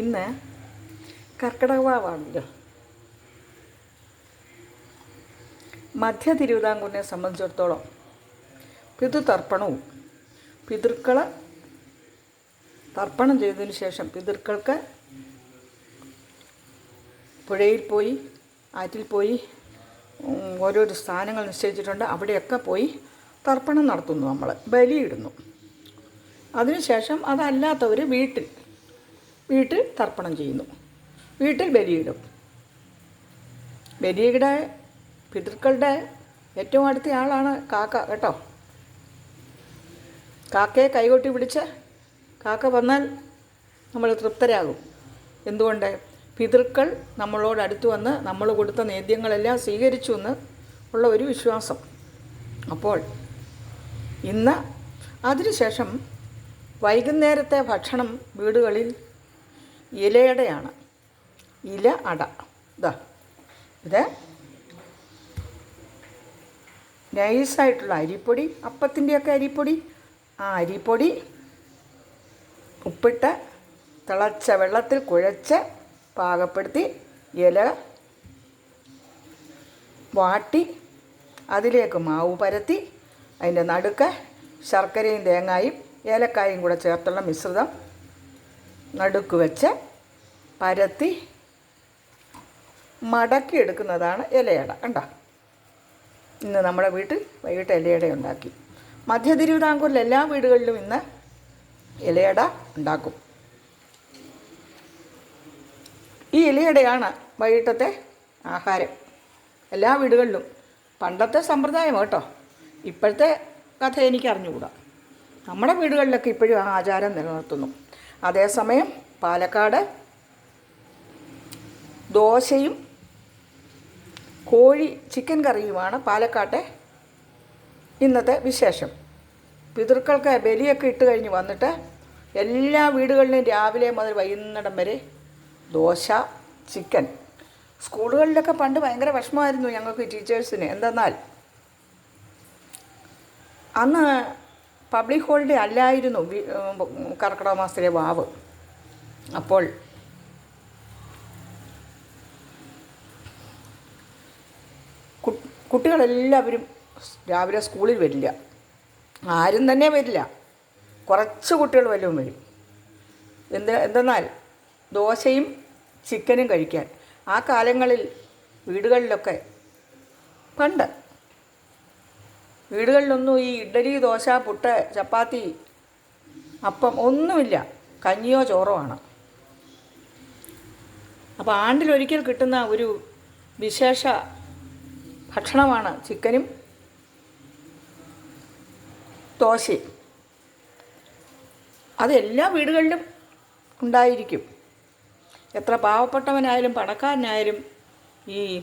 ഇന്ന് കർക്കിടകവാവാണല്ലോ മധ്യ തിരുവിതാംകൂറിനെ സംബന്ധിച്ചിടത്തോളം പിതൃതർപ്പണവും പിതൃക്കൾ തർപ്പണം ചെയ്തതിന് ശേഷം പിതൃക്കൾക്ക് പുഴയിൽ പോയി ആറ്റിൽ പോയി ഓരോരോ സ്ഥാനങ്ങൾ നിശ്ചയിച്ചിട്ടുണ്ട്. അവിടെയൊക്കെ പോയി തർപ്പണം നടത്തുന്നു നമ്മൾ ബലിയിടുന്നു. അതിനുശേഷം അതല്ലാത്തവർ വീട്ടിൽ വീട്ടിൽ തർപ്പണം ചെയ്യുന്നു. വീട്ടിൽ ബലിയിടും. ബലിയുടെ പിതൃക്കളുടെ ഏറ്റവും അടുത്ത ആളാണ് കാക്ക കേട്ടോ? കാക്കയെ കൈകൊട്ടി പിടിച്ച് കാക്ക വന്നാൽ നമ്മൾ തൃപ്തരാകും. എന്തുകൊണ്ട്? പിതൃക്കൾ നമ്മളോട് അടുത്ത് വന്ന് നമ്മൾ കൊടുത്ത നേദ്യങ്ങളെല്ലാം സ്വീകരിച്ചു എന്ന് ഉള്ള ഒരു വിശ്വാസം. അപ്പോൾ ഇന്ന് അതിനുശേഷം വൈകുന്നേരത്തെ ഭക്ഷണം വീടുകളിൽ ഇലയുടെയാണ്. ഇല അട. ഇതാ ഇത് നൈസായിട്ടുള്ള അരിപ്പൊടി അപ്പത്തിന്റെയൊക്കെ അരിപ്പൊടി ആ അരിപ്പൊടി ഉപ്പിട്ട് തിളച്ച വെള്ളത്തിൽ കുഴച്ച് പാകപ്പെടുത്തി ഇല വാട്ടി അതിലേക്ക് മാവ് പരത്തി അതിന്റെ നടുക്ക് ശർക്കരയും തേങ്ങായും ഏലക്കായും കൂടെ ചേർത്തുള്ള മിശ്രിതം നടുക്ക് വെച്ച് പരത്തി മടക്കി എടുക്കുന്നതാണ് ഇലയട. കണ്ടോ? ഇന്ന് നമ്മുടെ വീട്ടിൽ വൈകിട്ട് ഇലയട ഉണ്ടാക്കി. മധ്യ തിരുവിതാംകൂറിൽ എല്ലാ വീടുകളിലും ഇന്ന് ഇലയട ഉണ്ടാക്കും. ഈ ഇലയടയാണ് വൈകിട്ടത്തെ ആഹാരം. എല്ലാ വീടുകളിലും. പണ്ടത്തെ സമ്പ്രദായം കേട്ടോ. ഇപ്പോഴത്തെ കഥ എനിക്ക് അറിഞ്ഞുകൂടാ. നമ്മുടെ വീടുകളിലൊക്കെ ഇപ്പോഴും ആ ആചാരം നിലനിർത്തുന്നു. അതേസമയം പാലക്കാട് ദോശയും കോഴി ചിക്കൻ കറിയുമാണ് പാലക്കാട്ടെ ഇന്നത്തെ വിശേഷം. പിതൃക്കൾക്ക് ബലിയൊക്കെ ഇട്ട് കഴിഞ്ഞ് വന്നിട്ട് എല്ലാ വീടുകളിലും രാവിലെ മുതൽ വൈകുന്നേരം വരെ ദോശ ചിക്കൻ സ്കൂളുകളിലൊക്കെ പണ്ട് ഭയങ്കര വിഷമമായിരുന്നു ഞങ്ങൾക്ക് ടീച്ചേഴ്സിന് എന്തെന്നാൽ അന്ന് പബ്ലിക് ഹോളിഡേ അല്ലായിരുന്നു കർക്കിടക മാസത്തിലെ വാവ്. അപ്പോൾ കുട്ടികളെല്ലാവരും രാവിലെ സ്കൂളിൽ വരില്ല. ആരും തന്നെ വരില്ല. കുറച്ച് കുട്ടികൾ വല്ലതും വരും. എന്ത് എന്തെന്നാൽ ദോശയും ചിക്കനും കഴിക്കാൻ. ആ കാലങ്ങളിൽ വീടുകളിലൊക്കെ പണ്ട് വീടുകളിലൊന്നും ഈ ഇഡ്ഡലി ദോശ പുട്ട് ചപ്പാത്തി അപ്പം ഒന്നുമില്ല. കഞ്ഞിയോ ചോറോ ആണ്. അപ്പോൾ ആണ്ടിലൊരിക്കൽ കിട്ടുന്ന ഒരു വിശേഷ ഭക്ഷണമാണ് ചിക്കനും ദോശയും. അത് എല്ലാ വീടുകളിലും ഉണ്ടായിരിക്കും. എത്ര പാവപ്പെട്ടവനായാലും പണക്കാരനായാലും ഈ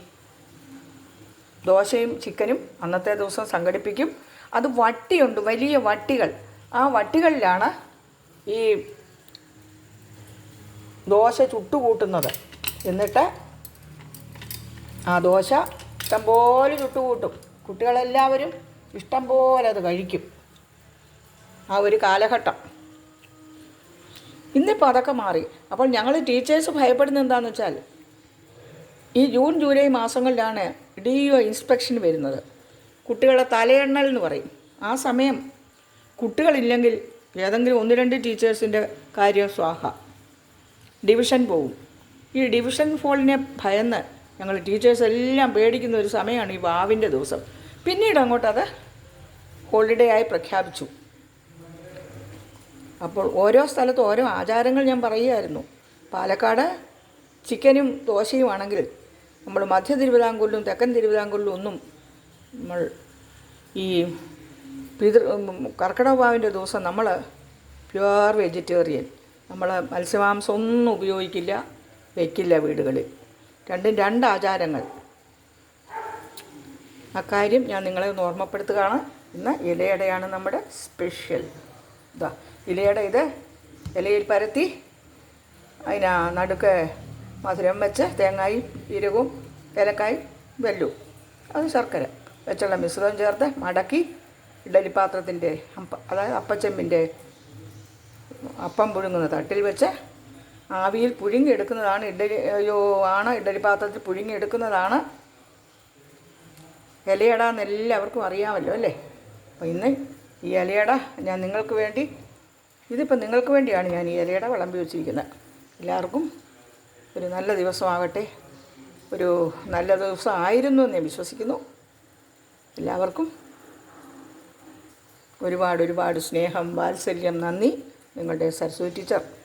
ദോശയും ചിക്കനും അന്നത്തെ ദിവസം സംഘടിപ്പിക്കും. അത് വട്ടിയുണ്ട് വലിയ വട്ടികൾ. ആ വട്ടികളിലാണ് ഈ ദോശ ചുട്ടുകൂട്ടുന്നത്. എന്നിട്ട് ആ ദോശ ഇഷ്ടംപോലെ ചുട്ടുകൂട്ടും. കുട്ടികളെല്ലാവരും ഇഷ്ടം പോലെ അത് കഴിക്കും. ആ ഒരു കാലഘട്ടം. ഇന്നിപ്പോൾ അതൊക്കെ മാറി. അപ്പോൾ ഞങ്ങൾ ടീച്ചേഴ്സ് ഭയപ്പെടുന്നത് എന്താണെന്ന് വെച്ചാൽ ഈ ജൂൺ ജൂലൈ മാസങ്ങളിലാണ് ഡി യു ഇൻസ്പെക്ഷൻ വരുന്നത്. കുട്ടികളെ തലയെണ്ണൽ എന്ന് പറയും. ആ സമയം കുട്ടികളില്ലെങ്കിൽ ഏതെങ്കിലും ഒന്ന് രണ്ട് ടീച്ചേഴ്സിന്റെ കാര്യം സ്വാഹ. ഡിവിഷൻ പോവും. ഈ ഡിവിഷൻ ഫോളിനെ ഭയന്ന് ഞങ്ങൾ ടീച്ചേഴ്സ് എല്ലാം പേടിക്കുന്ന ഒരു സമയമാണ് ഈ വാവിന്റെ ദിവസം. പിന്നീട് അങ്ങോട്ട് അത് ഹോളിഡേ ആയി പ്രഖ്യാപിച്ചു. അപ്പോൾ ഓരോ സ്ഥലത്തും ഓരോ ആചാരങ്ങൾ ഞാൻ പറയുമായിരുന്നു പാലക്കാട് ചിക്കനും ദോശയുമാണെങ്കിൽ നമ്മൾ മധ്യ തിരുവിതാംകൂറിലും തെക്കൻ തിരുവിതാംകൂറിലും ഒന്നും നമ്മൾ ഈ പിതൃ കർക്കിടകവാവിന്റെ ദിവസം നമ്മൾ പ്യുവർ വെജിറ്റേറിയൻ നമ്മൾ മത്സ്യമാംസം ഒന്നും ഉപയോഗിക്കില്ല വയ്ക്കില്ല വീടുകളിൽ. രണ്ടും രണ്ട് ആചാരങ്ങൾ. അക്കാര്യം ഞാൻ നിങ്ങളെ ഒന്ന് ഓർമ്മപ്പെടുത്തുകയാണ്. ഇന്ന് ഇലയടയാണ് നമ്മുടെ സ്പെഷ്യൽ ഇതാ ഇലയട ഇത് ഇലയിൽ പരത്തി അതിനാ നടുക്ക് മധുരം വെച്ച് തേങ്ങായും ഇരുകും ഏലക്കായും വെല്ലു. അത് ശർക്കര. വെച്ചുള്ള മിശ്രിതം ചേർത്ത് മടക്കി ഇഡലി പാത്രത്തിന്റെ അപ്പ അതായത് അപ്പച്ചെമ്പിന്റെ അപ്പം പുഴുങ്ങുന്ന തട്ടിൽ വെച്ച് ആവിയിൽ പുഴുങ്ങിയെടുക്കുന്നതാണ് ഇഡലി അയ്യോ ആണ് ഇഡലി പാത്രത്തിൽ പുഴുങ്ങിയെടുക്കുന്നതാണ്? ഇലയട എന്ന് എല്ലാവർക്കും അറിയാമല്ലോ അല്ലേ? അപ്പോൾ ഇന്ന് ഈ ഇലയട ഞാൻ നിങ്ങൾക്ക് വേണ്ടി ഇതിപ്പോൾ നിങ്ങൾക്ക് വേണ്ടിയാണ് ഞാൻ ഈ ഇലയട വിളമ്പി വെച്ചിരിക്കുന്നത്. എല്ലാവർക്കും ഒരു നല്ല ദിവസമാകട്ടെ. ഒരു നല്ല ദിവസം ആയിരുന്നു എന്ന് ഞാൻ വിശ്വസിക്കുന്നു. എല്ലാവർക്കും ഒരുപാട് ഒരുപാട് സ്നേഹം വാത്സല്യം നന്ദി. നിങ്ങളുടെ സരസ്വതി ടീച്ചർ.